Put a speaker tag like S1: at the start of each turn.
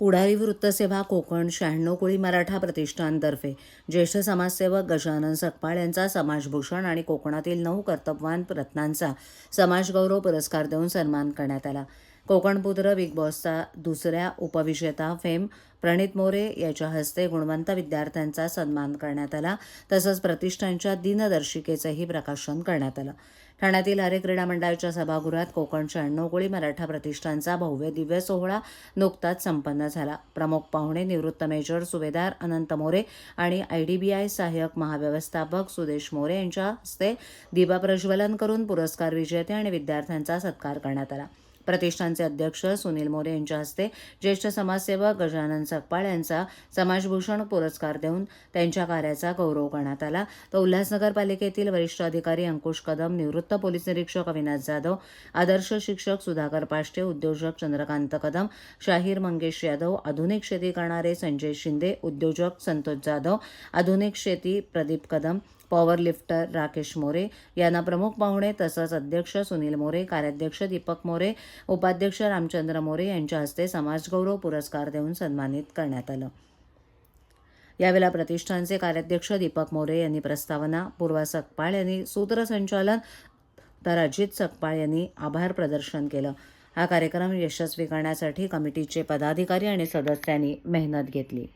S1: पुढारी वृत्तसेवा कोकण शहाण्णव कोळी मराठा प्रतिष्ठानतर्फे ज्येष्ठ समाजसेवक गजानन सकपाळ यांचा समाजभूषण आणि कोकणातील नऊ कर्तव्यवान रत्नांचा समाजगौरव पुरस्कार देऊन सन्मान करण्यात आला. कोकणपुत्र बिग बॉसचा दुसऱ्या उपविजेता फेम प्रणित मोरे याच्या हस्ते गुणवंत विद्यार्थ्यांचा सन्मान करण्यात आला. तसंच प्रतिष्ठानच्या दिनदर्शिकेचंही प्रकाशन करण्यात आलं. ठाण्यातील आरे क्रीडा मंडळाच्या सभागृहात कोकणच्या शहाण्णव कोळी मराठा प्रतिष्ठानचा भव्य दिव्य सोहळा नुकताच संपन्न झाला. प्रमुख पाहुणे निवृत्त मेजर सुभेदार अनंत मोरे आणि आयडीबीआय सहाय्यक महाव्यवस्थापक सुदेश मोरे यांच्या हस्ते दिवा प्रज्वलन करून पुरस्कार विजेते आणि विद्यार्थ्यांचा सत्कार करण्यात आला. प्रतिष्ठानचे अध्यक्ष सुनील मोरे यांच्या हस्ते ज्येष्ठ समाजसेवक गजानन सकपाळ यांचा समाजभूषण पुरस्कार देऊन त्यांच्या कार्याचा गौरव करण्यात आला. तर उल्हासनगर पालिकेतील वरिष्ठ अधिकारी अंकुश कदम निवृत्त पोलीस निरीक्षक अविनाश जाधव आदर्श शिक्षक सुधाकर पाष्टे उद्योजक चंद्रकांत कदम शाहीर मंगेश यादव आधुनिक शेती करणारे संजय शिंदे उद्योजक संतोष जाधव आधुनिक शेती प्रदीप कदम पॉवर लिफ्टर राकेश मोरे यांना प्रमुख पाहुणे तसंच अध्यक्ष सुनील मोरे कार्याध्यक्ष दीपक मोरे उपाध्यक्ष रामचंद्र मोरे यांच्या हस्ते समाजगौरव पुरस्कार देऊन सन्मानित करण्यात आलं. यावेळेला प्रतिष्ठानचे कार्याध्यक्ष दीपक मोरे यांनी प्रस्तावना पूर्वा सकपाळ यांनी सूत्रसंचालन तर अजित सकपाळ यांनी आभार प्रदर्शन केलं. हा कार्यक्रम यशस्वी करण्यासाठी कमिटीचे पदाधिकारी आणि सदस्यांनी मेहनत घेतली.